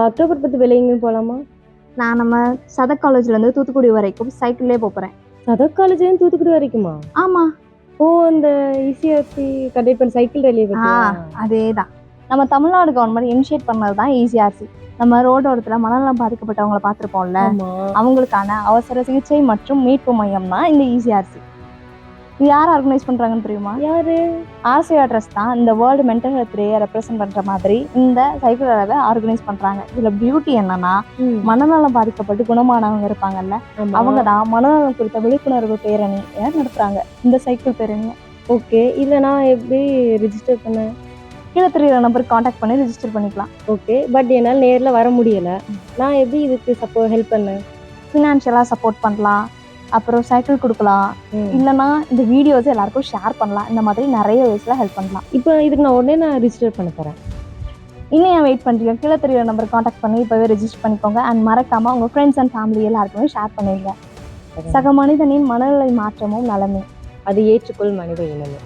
October பத்து வெளியெங்கேயும் போகலாமா நான் நம்ம சதக் காலேஜ்லேருந்து தூத்துக்குடி வரைக்கும் சைக்கிள்லேயே போகிறேன் சதக் காலேஜ்லேருந்து தூத்துக்குடி வரைக்குமா? ஆமாம் ஓ அந்த E இசிஆர்சி கடைப்பன் சைக்கிள் ரேலியை ஆ அதே தான் நம்ம தமிழ்நாடு கவர்மெண்ட் இனிஷியேட் பண்ணது தான் ஈஸிஆர்சி நம்ம ரோடோரத்தில் மனநலம் பாதிக்கப்பட்டவங்கள பார்த்துருப்போம்ல அவங்களுக்கான அவசர சிகிச்சை மற்றும் மீட்பு மையம் தான் இந்த ஈஸிஆர்சி இது யார் ஆர்கனைஸ் பண்ணுறாங்கன்னு தெரியுமா? யாரு? ஆசியா ட்ரஸ் தான் இந்த வேர்ல்டு மென்டல் ஹெல்த் டேயை ரெப்ரசென்ட் பண்ணுற மாதிரி இந்த சைக்கிள் ரேவை ஆர்கனைஸ் பண்ணுறாங்க இதில் பியூட்டி என்னன்னா மனநலம் பாதிக்கப்பட்டு குணமானவங்க இருப்பாங்கல்ல. அவங்க தான் மனநலம் குறித்த விழிப்புணர்வு பேரணி நடத்துறாங்க. இந்த சைக்கிள் பேரணியை. ஓகே. இல்லை நான் எப்படி ரிஜிஸ்டர் பண்ணேன் கீழே தெரியற நம்பருக்கு காண்டாக்ட் பண்ணி ரிஜிஸ்டர் பண்ணிக்கலாம். ஓகே. பட் என்னால் நேரில் வர முடியல. நான் எப்படி இதுக்கு சப்போ ஹெல்ப் பண்ணேன்? ஃபினான்ஷியலாக சப்போர்ட் பண்ணலாம். அப்புறம் சைக்கிள் கொடுக்கலாம். ம். இல்லைன்னா இந்த வீடியோஸ் எல்லாருக்கும் ஷேர் பண்ணலாம். இந்த மாதிரி நிறைய வேஸில் ஹெல்ப் பண்ணலாம். இப்போ இதுக்கு நான் உடனே நான் ரிஜிஸ்டர் பண்ண போகிறேன் இன்னும் ஏன் வெயிட் பண்ணுறீங்க கீழே தெரியற நம்பர் காண்டாக்ட் பண்ணி இப்போவே ரெஜிஸ்டர் பண்ணிக்கோங்க. அண்ட் மறக்காமல் உங்கள் ஃப்ரெண்ட்ஸ் அண்ட் ஃபேமிலி எல்லாருக்குமே ஷேர் பண்ணிடுங்க. சக மனிதனின் மனநிலை மாற்றமும் நலமே. அது ஏற்றுக்கொள் மனித இனமே.